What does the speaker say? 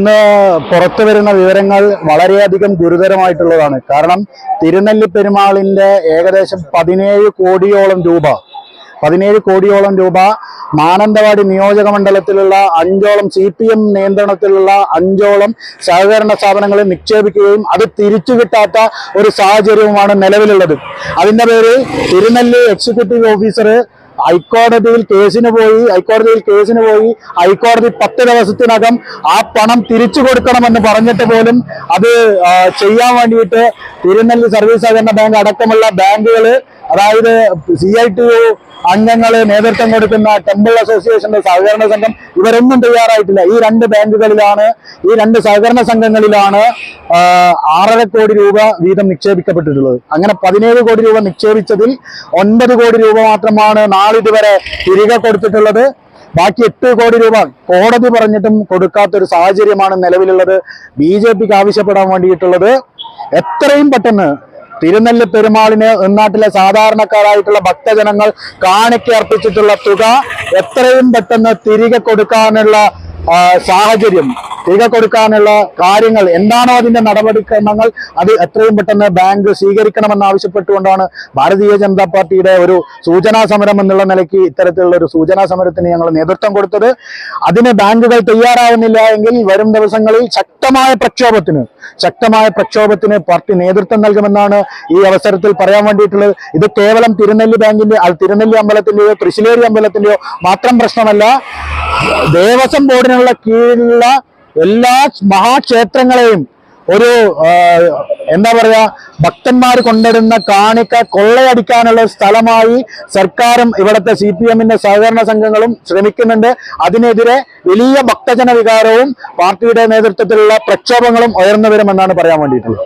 ഇന്ന് പുറത്തു വരുന്ന വിവരങ്ങൾ വളരെയധികം ഗുരുതരമായിട്ടുള്ളതാണ്. കാരണം തിരുനെല്ലി പെരുമാളിന്റെ ഏകദേശം പതിനേഴ് കോടിയോളം രൂപ പതിനേഴ് കോടിയോളം രൂപ മാനന്തവാടി നിയോജക മണ്ഡലത്തിലുള്ള അഞ്ചോളം സി പി എം നിയന്ത്രണത്തിലുള്ള അഞ്ചോളം സഹകരണ സ്ഥാപനങ്ങളെ നിക്ഷേപിക്കുകയും അത് തിരിച്ചു കിട്ടാത്ത ഒരു സാഹചര്യവുമാണ് നിലവിലുള്ളത്. അതിന്റെ പേര് തിരുനെല്ലി എക്സിക്യൂട്ടീവ് ഓഫീസർ ഹൈക്കോടതിയിൽ കേസിന് പോയി ഹൈക്കോടതിയിൽ കേസിന് പോയി ഹൈക്കോടതി പത്ത് ദിവസത്തിനകം ആ പണം തിരിച്ചു കൊടുക്കണമെന്ന് പറഞ്ഞിട്ട് പോലും അത് ചെയ്യാൻ വേണ്ടിയിട്ട് തിരുനെല്ലി സർവീസ് സഹകരണ ബാങ്ക് അടക്കമുള്ള ബാങ്കുകൾ അതായത് സി ഐ ടി യു അംഗങ്ങൾ നേതൃത്വം കൊടുക്കുന്ന ടെമ്പിൾ അസോസിയേഷന്റെ സഹകരണ സംഘം ഇവരൊന്നും തയ്യാറായിട്ടില്ല. ഈ രണ്ട് ബാങ്കുകളിലാണ് ഈ രണ്ട് സഹകരണ സംഘങ്ങളിലാണ് ആറര കോടി രൂപ വീതം നിക്ഷേപിക്കപ്പെട്ടിട്ടുള്ളത്. അങ്ങനെ പതിനേഴ് കോടി രൂപ നിക്ഷേപിച്ചതിൽ ഒൻപത് കോടി രൂപ മാത്രമാണ് നാളിതുവരെ തിരികെ കൊടുത്തിട്ടുള്ളത്. ബാക്കി എട്ട് കോടി രൂപ കോടതി പറഞ്ഞിട്ടും കൊടുക്കാത്തൊരു സാഹചര്യമാണ് നിലവിലുള്ളത്. ബി ജെ പിക്ക് ആവശ്യപ്പെടാൻ വേണ്ടിയിട്ടുള്ളത്. എത്രയും പെട്ടെന്ന് തിരുനെല്ലി പെരുമാളിന് നാട്ടിലെ സാധാരണക്കാരായിട്ടുള്ള ഭക്തജനങ്ങൾ കാണിക്ക് അർപ്പിച്ചിട്ടുള്ള തുക എത്രയും പെട്ടെന്ന് തിരികെ കൊടുക്കാനുള്ള സാഹചര്യം തിരികെ കൊടുക്കാനുള്ള കാര്യങ്ങൾ എന്താണോ അതിന്റെ നടപടിക്രമങ്ങൾ അത് എത്രയും പെട്ടെന്ന് ബാങ്ക് സ്വീകരിക്കണമെന്ന് ആവശ്യപ്പെട്ടുകൊണ്ടാണ് ഭാരതീയ ജനതാ പാർട്ടിയുടെ ഒരു സൂചനാ സമരം എന്നുള്ള നിലയ്ക്ക് ഇത്തരത്തിലുള്ള ഒരു സൂചനാ സമരത്തിന് ഞങ്ങൾ നേതൃത്വം കൊടുത്തത്. അതിന് ബാങ്കുകൾ തയ്യാറാവുന്നില്ല എങ്കിൽ വരും ദിവസങ്ങളിൽ ശക്തമായ പ്രക്ഷോഭത്തിന് ശക്തമായ പ്രക്ഷോഭത്തിന് പാർട്ടി നേതൃത്വം നൽകുമെന്നാണ് ഈ അവസരത്തിൽ പറയാൻ വേണ്ടിയിട്ടുള്ളത്. ഇത് കേവലം തിരുനെല്ലി ബാങ്കിന്റെ തിരുനെല്ലി അമ്പലത്തിന്റെയോ തൃശ്ശിലേരി അമ്പലത്തിന്റെയോ മാത്രം പ്രശ്നമല്ല ദേവസ്വം ബോർഡിനുള്ള കീഴിലുള്ള എല്ലാ മഹാക്ഷേത്രങ്ങളെയും ഒരു എന്താ പറയാ ഭക്തന്മാർ കൊണ്ടിടുന്ന കാണിക്ക കൊള്ളയടിക്കാനുള്ള സ്ഥലമായി സർക്കാരും ഇവിടുത്തെ സി പി എമ്മിന്റെ സഹകരണ സംഘങ്ങളും ശ്രമിക്കുന്നുണ്ട്. അതിനെതിരെ വലിയ ഭക്തജന വികാരവും പാർട്ടിയുടെ നേതൃത്വത്തിലുള്ള പ്രക്ഷോഭങ്ങളും ഉയർന്നു വരുമെന്നാണ് പറയാൻ വേണ്ടിയിട്ടുള്ളത്.